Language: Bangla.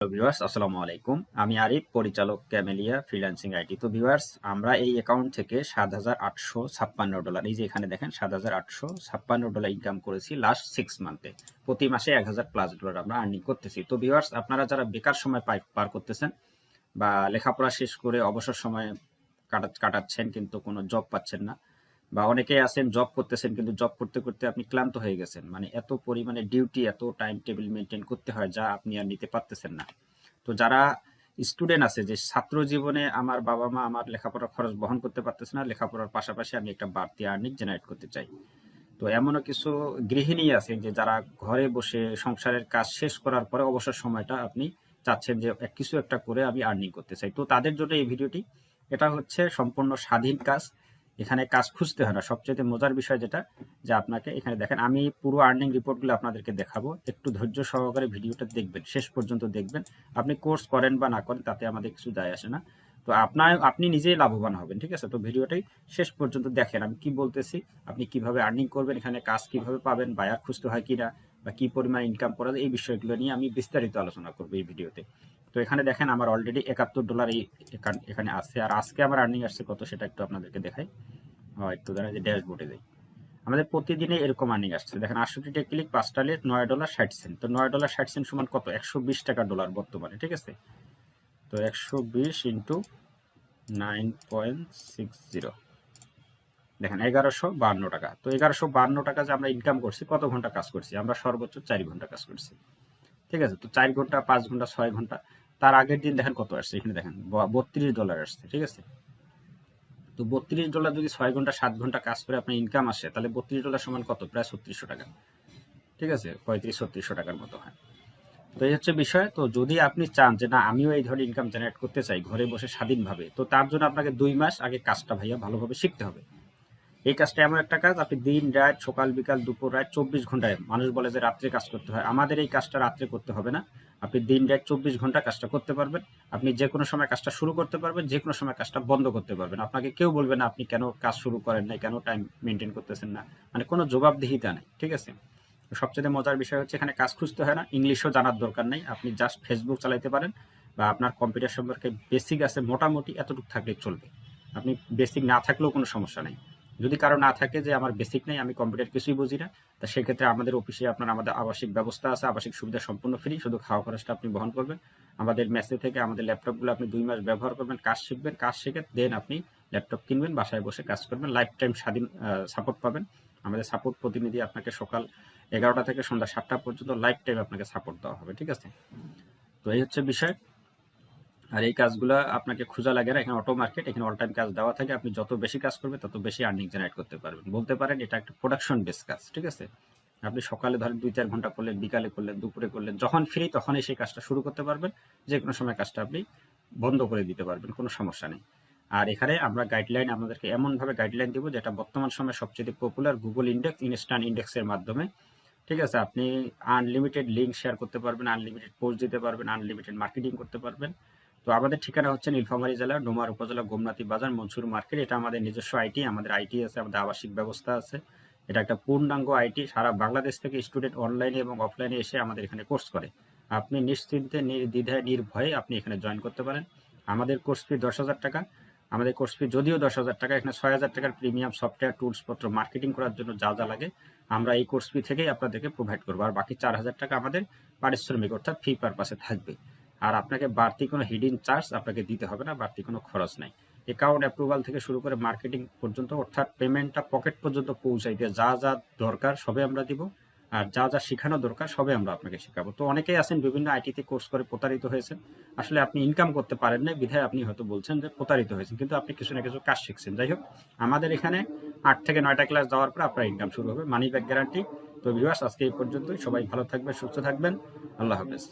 ভিউয়ার্স আসসালামু আলাইকুম। আমি আরিফ, পরিচালক ক্যামেলিয়া ফ্রিল্যান্সিং আইটি তো ভিউয়ার্স আমরা এই অ্যাকাউন্ট থেকে সাত হাজার আটশো ছাপ্পান্ন ডলার এই যে এখানে দেখেন, সাত হাজার আটশো ছাপ্পান্ন ডলার ইনকাম করেছি লাস্ট সিক্স মান্থে প্রতি মাসে এক হাজার প্লাস ডলার আমরা আর্নিং করতেছি। তো ভিউয়ার্স আপনারা যারা বেকার সময় পাই পার করতেছেন বা লেখাপড়া শেষ করে অবসর সময় কাটা কাটাচ্ছেন কিন্তু কোনো জব পাচ্ছেন না বা অনেকেই আছেন জব করতেছেন, কিন্তু জব করতে করতে আপনি ক্লান্ত হয়ে গেছেন। মানে এত পরিমাণে ডিউটি এত টাইম টেবিল মেনটেন করতে হয় যা আপনি আর নিতে পারতেছেন না। তো যারা স্টুডেন্ট আছে যে ছাত্র জীবনে আমার বাবা মা আমার লেখাপড়ার খরচ বহন করতে পারতেছে না, লেখাপড়ার পাশাপাশি আমি একটা বাড়তি আর্নিং জেনারেট করতে চাই। তো এমনও কিছু গৃহিণী আছে যে যারা ঘরে বসে সংসারের কাজ শেষ করার পরে অবসর সময়টা আপনি চাচ্ছেন যে কিছু একটা করে আমি আর্নিং করতে চাই। তো তাদের জন্য এই ভিডিওটি, এটা হচ্ছে সম্পূর্ণ স্বাধীন কাজ। এখানে কাজ খুঁজতে হয় না। সবচেয়ে মজার বিষয় যেটা, যে আপনাকে এখানে দেখেন, আমি পুরো আর্নিং রিপোর্টগুলো আপনাদেরকে দেখাবো। একটু ধৈর্য সহকারে ভিডিওটা দেখবেন, শেষ পর্যন্ত দেখবেন। আপনি কোর্স করেন বা না করেন, তাতে আমাদের কিছু যায় আসে না। তো আপনার, আপনি নিজেই লাভবান হবেন, ঠিক আছে? তো ভিডিওটাই শেষ পর্যন্ত দেখেন। আমি কি বলতেছি? আপনি কীভাবে আর্নিং করবেন? এখানে কাজ কীভাবে পাবেন? বায়ার খুঁজতে হয় কিনা? বা কি পরিমাণ ইনকাম করা যায় এই বিষয়গুলো নিয়ে আমি বিস্তারিত আলোচনা করব এই ভিডিওতে। তো এখানে দেখেন আমার অলরেডি একাত্তর ডলার এই এখানে আসছে আর আজকে আমার আর্নিং আসছে কত সেটা একটু আপনাদেরকে দেখাই। একটু দাঁড়া যে ড্যাশবোর্ডে যাই। আমাদের প্রতিদিনে এরকম আর্নিং আসছে। দেখেন আটষট্টিটা ক্লিক পাঁচটা লেট নয় ডলার ষাট সেন্ট তো নয় ডলার ষাট সেন্ট সমান কত? একশো বিশ টাকা ডলার বর্তমানে, ঠিক আছে? তো একশো বিশ into nine point six zero দেখেন, এগারোশো বান্ন টাকা। তো এগারোশো বান্ন টাকা যে আমরা ইনকাম করছি, কত ঘণ্টা কাজ করছি? আমরা সর্বোচ্চ চার ঘণ্টা কাজ করছি। ঠিক আছে? তো চার ঘণ্টা, পাঁচ ঘণ্টা, ছয় ঘণ্টা, তার আগের দিন দেখেন কত আসছে? এখানে দেখেন বত্রিশ ডলার আসছে, ঠিক আছে? তো বত্রিশ ডলার যদি ছয় ঘণ্টা, সাত ঘণ্টা কাজ করে আপনার ইনকাম আসে, তাহলে বত্রিশ ডলার সমান কত? প্রায় ছত্রিশশো টাকা। ঠিক আছে? পঁয়ত্রিশ, ছত্রিশশো টাকার মতো হয়। তো এই হচ্ছে বিষয়। তো যদি আপনি চান যে, না, আমিও এই ধরনের ইনকাম জেনারেট করতে চাই, ঘরে বসে স্বাধীনভাবে, তো তার জন্য আপনাকে দুই মাস আগে কাজটা ভাইয়া ভালোভাবে শিখতে হবে। এই কাজটা এমন একটা কাজ, আপনি দিন, রাত, সকাল, বিকাল, দুপুর, রাত, চব্বিশ ঘন্টায় মানুষ বলে যে রাত্রে কাজ করতে হয়। আমাদের এই কাজটা রাত্রে করতে হবে না। আপনি দিন, রাত, চব্বিশ ঘণ্টা কাজটা করতে পারবেন। আপনি যে কোনো সময় কাজটা শুরু করতে পারবেন, যে কোনো সময় কাজটা বন্ধ করতে পারবেন। আপনাকে কেউ বলবে না, আপনি কেন কাজ শুরু করেন না কেন টাইম মেনটেন করতেছেন না। মানে কোনো জবাবদিহিতা নেই, ঠিক আছে? সবচেয়ে মজার বিষয় হচ্ছে এখানে কাজ খুঁজতে হয় না ইংলিশও জানার দরকার নেই। আপনি জাস্ট ফেসবুক চালাইতে পারেন বা আপনার কম্পিউটার সম্পর্কে বেসিক আছে, মোটামুটি এতটুকু থাকলে চলবে। আপনি বেসিক না থাকলেও কোনো সমস্যা নেই। যদি কারও না থাকে যে আমার বেসিক নেই, আমি কম্পিউটার কিছুই বুঝি না, তা সেক্ষেত্রে আমাদের অফিসে আপনার আমাদের আবাসিক ব্যবস্থা আছে, আবাসিক সুবিধা সম্পূর্ণ ফ্রি শুধু খাওয়া খরচটা আপনি বহন করবেন। আমাদের মেসে থেকে আমাদের ল্যাপটপগুলো আপনি দুই মাস ব্যবহার করবেন, কাজ শিখবেন, কাজ শিখে দেন আপনি ল্যাপটপ কিনবেন, বাসায় বসে কাজ করবেন লাইফ টাইম স্বাধীন সাপোর্ট পাবেন। আমাদের সাপোর্ট প্রতিনিধি আপনাকে সকাল এগারোটা থেকে সন্ধ্যা সাতটা পর্যন্ত লাইফ টাইম আপনাকে সাপোর্ট দেওয়া হবে, ঠিক আছে? তো এই হচ্ছে বিষয়। আর এই কাজগুলো আপনাকে খোঁজা লাগে না। এখানে অটো মার্কেট এখানে অল টাইম কাজ দেওয়া থাকে। আপনি যত বেশি কাজ করবেন, তত বেশি আর্নিং জেনারেট করতে পারবেন। বলতে পারেন, এটা একটা প্রোডাকশন বেস কাজ, ঠিক আছে? আপনি সকালে ধরেন দুই চার ঘণ্টা করলেন, বিকালে করলেন, দুপুরে করলেন, যখন ফ্রি তখনই সেই কাজটা শুরু করতে পারবেন। যে কোনো সময় কাজটা আপনি বন্ধ করে দিতে পারবেন, কোনো সমস্যা নেই। আর এখানে আমরা গাইডলাইন আমাদেরকে এমনভাবে গাইডলাইন দিব, যেটা বর্তমান সময়ে সবচেয়ে পপুলার গুগল ইন্ডেক্স ইনস্ট্যান্ট ইন্ডেক্সের মাধ্যমে, ঠিক আছে? আপনি আনলিমিটেড লিঙ্ক শেয়ার করতে পারবেন আনলিমিটেড পোস্ট দিতে পারবেন আনলিমিটেড মার্কেটিং করতে পারবেন। তো আমাদের ঠিকানা হচ্ছে নীলফামারী জেলা ডোমার উপজেলা গোমনাথী বাজার, মনসুর মার্কেট। এটা আমাদের নিজস্ব আইটি, আমাদের আইটি আছে, আমাদের আবাসিক ব্যবস্থা আছে। এটা একটা পূর্ণাঙ্গ আইটি, সারা বাংলাদেশ থেকে স্টুডেন্ট অনলাইনে এবং অফলাইনে এসে আমাদের এখানে কোর্স করে। আপনি নিশ্চিন্তে, নির্দ্বিধায়, নির্ভয়ে আপনি এখানে জয়েন করতে পারেন। আমাদের কোর্স ফি দশ হাজার টাকা। আমাদের কোর্স ফি যদিও দশ হাজার টাকা, এখানে ছয় হাজার টাকার প্রিমিয়াম সফটওয়্যার, টুলস পত্র, মার্কেটিং করার জন্য যা যা লাগে আমরা এই কোর্স ফি থেকেই আপনাদেরকে প্রোভাইড করব। আর বাকি চার হাজার টাকা আমাদের পারিশ্রমিক, অর্থাৎ ফি পারপাসে থাকবে। আর আপনাকে বাড়তি কোনো হিডিং চার্জ আপনাকে দিতে হবে না, বাড়তি কোনো খরচ নাই। অ্যাকাউন্ট অ্যাপ্রুভাল থেকে শুরু করে মার্কেটিং পর্যন্ত, অর্থাৎ পেমেন্টটা পকেট পর্যন্ত পৌঁছাইতে যা যা দরকার সবে আমরা দিব, আর যা যা শেখানো দরকার সবে আমরা আপনাকে শেখাবো। তো অনেকেই আছেন, বিভিন্ন আইটিতে কোর্স করে প্রতারিত হয়েছেন। আসলে আপনি ইনকাম করতে পারেন না বিধায় আপনি হয়তো বলছেন যে প্রতারিত হয়েছেন, কিন্তু আপনি কিছু না কিছু কাজ শিখছেন। যাই হোক, আমাদের এখানে আট থেকে নয়টা ক্লাস যাওয়ার পর আপনার ইনকাম শুরু হবে মানি ব্যাক গ্যারান্টি তো ভিউয়ার্স আজকে এই পর্যন্তই। সবাই ভালো থাকবেন, সুস্থ থাকবেন। আল্লাহ হাফেজ।